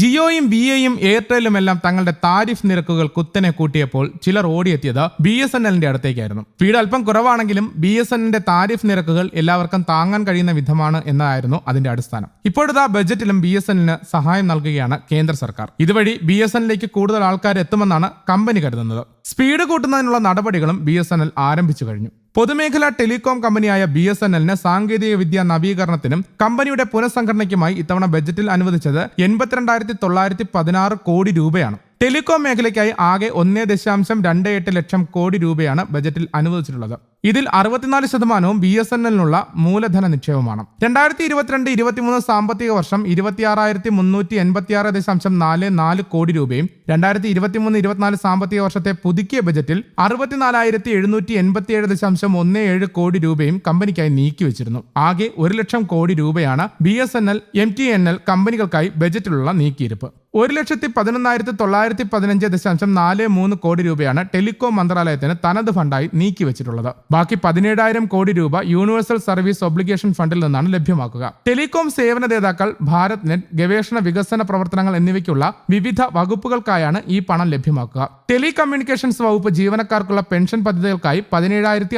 ജിയോയും B എയും എയർടെലും എല്ലാം തങ്ങളുടെ താരിഫ് നിരക്കുകൾ കുത്തനെ കൂട്ടിയപ്പോൾ ചിലർ ഓടിയെത്തിയത് ബി എസ് എൻ എല്ലിന്റെ അടുത്തേക്കായിരുന്നു. സ്പീഡ് അല്പം കുറവാണെങ്കിലും ബി എസ് എന്നിന്റെ താരിഫ് നിരക്കുകൾ എല്ലാവർക്കും താങ്ങാൻ കഴിയുന്ന വിധമാണ് എന്നതായിരുന്നു അതിന്റെ അടിസ്ഥാനം. ഇപ്പോഴത്തെ ബജറ്റിലും ബി എസ് എന്നിന് സഹായം നൽകുകയാണ് കേന്ദ്ര സർക്കാർ. ഇതുവഴി ബി എസ് എന്നിലേക്ക് കൂടുതൽ ആൾക്കാർ എത്തുമെന്നാണ് കമ്പനി കരുതുന്നത്. സ്പീഡ് കൂട്ടുന്നതിനുള്ള നടപടികളും ബി എസ് എൻ എൽ ആരംഭിച്ചു കഴിഞ്ഞു. പൊതുമേഖലാ ടെലികോം കമ്പനിയായ ബി എസ് എൻ എല്ലിന് സാങ്കേതിക വിദ്യ നവീകരണത്തിനും കമ്പനിയുടെ പുനഃസംഘടനയ്ക്കുമായി ഇത്തവണ ബജറ്റിൽ അനുവദിച്ചത് എൺപത്തിരണ്ടായിരത്തി തൊള്ളായിരത്തി പതിനാറ് കോടി രൂപയാണ്. ടെലികോം മേഖലയ്ക്കായി ആകെ ഒന്നേ ദശാംശം രണ്ട് എട്ട് ലക്ഷം കോടി രൂപയാണ് ബജറ്റിൽ അനുവദിച്ചിട്ടുള്ളത്. ഇതിൽ അറുപത്തിനാല് ശതമാനവും ബി എസ് എൻ എല്ലിനുള്ള മൂലധന നിക്ഷേപമാണ്. രണ്ടായിരത്തി ഇരുപത്തിരണ്ട് ഇരുപത്തിമൂന്ന് സാമ്പത്തിക വർഷം ഇരുപത്തിയാറായിരത്തി മുന്നൂറ്റി എൺപത്തിയാറ് ദശാംശം നാല് നാല് കോടി രൂപയും രണ്ടായിരത്തി ഇരുപത്തിമൂന്ന് ഇരുപത്തിനാല് സാമ്പത്തിക വർഷത്തെ പുതുക്കിയ ബജറ്റിൽ അറുപത്തിനാലായിരത്തി എഴുന്നൂറ്റി എൺപത്തിയേഴ് ദശാംശം ഒന്ന് ഏഴ് കോടി രൂപയും കമ്പനിക്കായി നീക്കിവെച്ചിരുന്നു ആകെ ഒരു ലക്ഷം കോടി രൂപയാണ് B S N L M T N L കമ്പനികൾക്കായി ബജറ്റിലുള്ള നീക്കിയിരുപ്പ്. ഒരു ലക്ഷത്തി പതിനൊന്നായിരത്തി തൊള്ളായിരത്തി പതിനഞ്ച് ദശാംശം നാല് മൂന്ന് കോടി രൂപയാണ് ടെലികോം മന്ത്രാലയത്തിന് തനത് ഫണ്ടായി നീക്കിവെച്ചിട്ടുള്ളത് ബാക്കി പതിനേഴായിരം കോടി രൂപ യൂണിവേഴ്സൽ സർവീസ് ഒബ്ലിഗേഷൻ ഫണ്ടിൽ നിന്നാണ് ലഭ്യമാക്കുക. ടെലികോം സേവന ദാതാക്കൾ ഭാരത് നെറ്റ് ഗവേഷണ വികസന പ്രവർത്തനങ്ങൾ എന്നിവയ്ക്കുള്ള വിവിധ വകുപ്പുകൾക്കായാണ് ഈ പണം ലഭ്യമാക്കുക. ടെലികമ്മ്യൂണിക്കേഷൻസ് വകുപ്പ് ജീവനക്കാർക്കുള്ള പെൻഷൻ പദ്ധതികൾക്കായി പതിനേഴായിരത്തി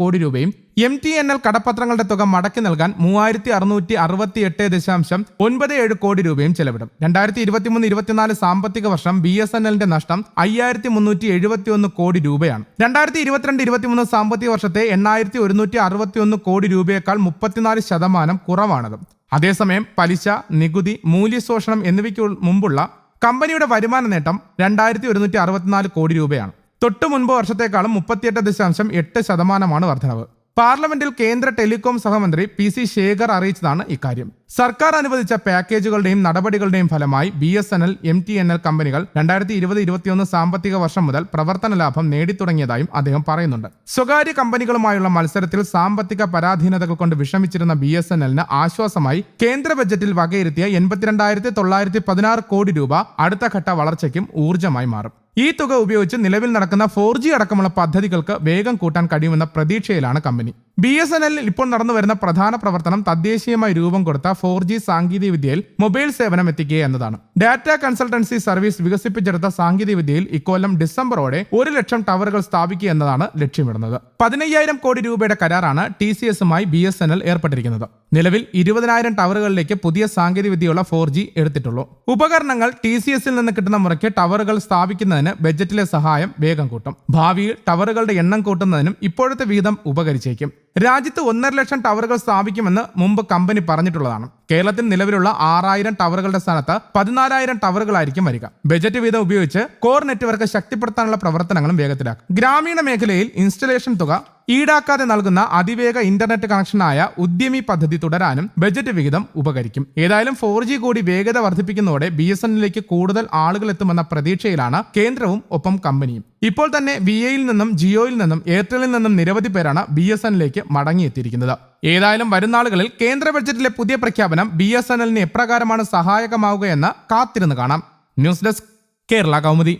കോടി രൂപയും എം ടി എൻ എൽ കടപ്പത്രങ്ങളുടെ തുക മടക്കി നൽകാൻ മൂവായിരത്തി അറുന്നൂറ്റി അറുപത്തി എട്ട് ദശാംശം ഒൻപത് ഏഴ് കോടി രൂപയും ചെലവിടും. രണ്ടായിരത്തി ഇരുപത്തിമൂന്ന് ഇരുപത്തിനാല് സാമ്പത്തിക വർഷം ബി എസ് എൻ എല്ലിന്റെ നഷ്ടം അയ്യായിരത്തി മുന്നൂറ്റി എഴുപത്തി ഒന്ന് കോടി രൂപയാണ്. രണ്ടായിരത്തി ഇരുപത്തിരണ്ട് ഇരുപത്തിമൂന്ന് സാമ്പത്തിക വർഷത്തെ എണ്ണായിരത്തി ഒരുന്നൂറ്റി അറുപത്തി ഒന്ന് കോടി രൂപയേക്കാൾ മുപ്പത്തിനാല് ശതമാനം കുറവാണത്. അതേസമയം പലിശ നികുതി മൂല്യശോഷണം എന്നിവയ്ക്ക് മുമ്പുള്ള കമ്പനിയുടെ വരുമാന നേട്ടം രണ്ടായിരത്തി ഒരുന്നൂറ്റി അറുപത്തിനാല് കോടി രൂപയാണ്. തൊട്ടു മുൻപ് വർഷത്തേക്കാളും മുപ്പത്തിയെട്ട് ദശാംശം എട്ട് ശതമാനമാണ് വർധനവ്. പാർലമെന്റിൽ കേന്ദ്ര ടെലികോം സഹമന്ത്രി പി സി ശേഖർ അറിയിച്ചതാണ് ഇക്കാര്യം. സർക്കാർ അനുവദിച്ച പാക്കേജുകളുടെയും നടപടികളുടെയും ഫലമായി B S N L M T N L കമ്പനികൾ രണ്ടായിരത്തി ഇരുപത് ഇരുപത്തിയൊന്ന് സാമ്പത്തിക വർഷം മുതൽ പ്രവർത്തന ലാഭം നേടിത്തുടങ്ങിയതായും അദ്ദേഹം പറയുന്നുണ്ട്. സ്വകാര്യ കമ്പനികളുമായുള്ള മത്സരത്തിൽ സാമ്പത്തിക പരാധീനതകൾ കൊണ്ട് വിഷമിച്ചിരുന്ന ബി എസ് എൻ എല്ലിന് ആശ്വാസമായി കേന്ദ്ര ബജറ്റിൽ വകയിരുത്തിയ എൺപത്തിരണ്ടായിരത്തി തൊള്ളായിരത്തി പതിനാറ് കോടി രൂപ അടുത്ത ഘട്ട വളർച്ചയ്ക്കും ഊർജമായി മാറും. ഈ തുക ഉപയോഗിച്ച് നിലവിൽ നടക്കുന്ന ഫോർ ജി അടക്കമുള്ള പദ്ധതികൾക്ക് വേഗം കൂട്ടാൻ കഴിയുമെന്ന പ്രതീക്ഷയിലാണ് കമ്പനി. ബി എസ് എൻ എല്ലിൽ ഇപ്പോൾ നടന്നു വരുന്ന പ്രധാന പ്രവർത്തനം തദ്ദേശീയമായി രൂപം കൊടുത്ത ഫോർ ജി സാങ്കേതിക വിദ്യയിൽ മൊബൈൽ സേവനം എത്തിക്കുക എന്നതാണ്. ഡാറ്റ കൺസൾട്ടൻസി സർവീസ് വികസിപ്പിച്ചെടുത്ത സാങ്കേതികവിദ്യയിൽ ഇക്കൊല്ലം ഡിസംബറോടെ ഒരു ലക്ഷം ടവറുകൾ സ്ഥാപിക്കുക എന്നതാണ് ലക്ഷ്യമിടുന്നത്. പതിനയ്യായിരം കോടി രൂപയുടെ കരാറാണ് ടി സി എസുമായി ബി എസ് എൻ എൽ ഏർപ്പെട്ടിരിക്കുന്നത്. നിലവിൽ ഇരുപതിനായിരം ടവറുകളിലേക്ക് പുതിയ സാങ്കേതികവിദ്യയുള്ള ഫോർ ജി എടുത്തിട്ടുള്ളൂ. ഉപകരണങ്ങൾ ടി സി എസിൽ നിന്ന് കിട്ടുന്ന മുറയ്ക്ക് ടവറുകൾ സ്ഥാപിക്കുന്നതിന് ബജറ്റിലെ സഹായം വേഗം കൂട്ടും. ഭാവിയിൽ ടവറുകളുടെ എണ്ണം കൂട്ടുന്നതിനും ഇപ്പോഴത്തെ വീതം ഉപകരിച്ചേക്കും. രാജ്യത്ത് ഒന്നര ലക്ഷം ടവറുകൾ സ്ഥാപിക്കുമെന്ന് മുമ്പ് കമ്പനി പറഞ്ഞിട്ടുള്ളതാണ്. കേരളത്തിൽ നിലവിലുള്ള ആറായിരം ടവറുകളുടെ സ്ഥാനത്ത് പതിനാലായിരം ടവറുകളായിരിക്കും വരിക. ബജറ്റ് വീതം ഉപയോഗിച്ച് കോർ നെറ്റ്വർക്ക് ശക്തിപ്പെടുത്താനുള്ള പ്രവർത്തനങ്ങളും വേഗത്തിലാക്കും. ഗ്രാമീണ മേഖലയിൽ ഇൻസ്റ്റലേഷൻ തുക ഈടാക്കാതെ നൽകുന്ന അതിവേഗ ഇന്റർനെറ്റ് കണക്ഷനായ ഉദ്യമി പദ്ധതി തുടരാനും ബജറ്റ് വിഹിതം ഉപകരിക്കും. ഏതായാലും ഫോർ ജി കൂടി വേഗത വർദ്ധിപ്പിക്കുന്നതോടെ ബി എസ് എന്നിലേക്ക് കൂടുതൽ ആളുകൾ എത്തുമെന്ന പ്രതീക്ഷയിലാണ് കേന്ദ്രവും ഒപ്പം കമ്പനിയും. ഇപ്പോൾ തന്നെ വി എയിൽ നിന്നും ജിയോയിൽ നിന്നും എയർടെലിൽ നിന്നും നിരവധി പേരാണ് ബി എസ് എന്നിലേക്ക് മടങ്ങിയെത്തിയിരിക്കുന്നത്. ഏതായാലും വരും നാളുകളിൽ കേന്ദ്ര ബജറ്റിലെ പുതിയ പ്രഖ്യാപനം ബി എസ് എൻ എല്ലിന് എപ്രകാരമാണ് സഹായകമാവുകയെന്ന് കാത്തിരുന്ന് കാണാം. News desk Kerala Kaumudi.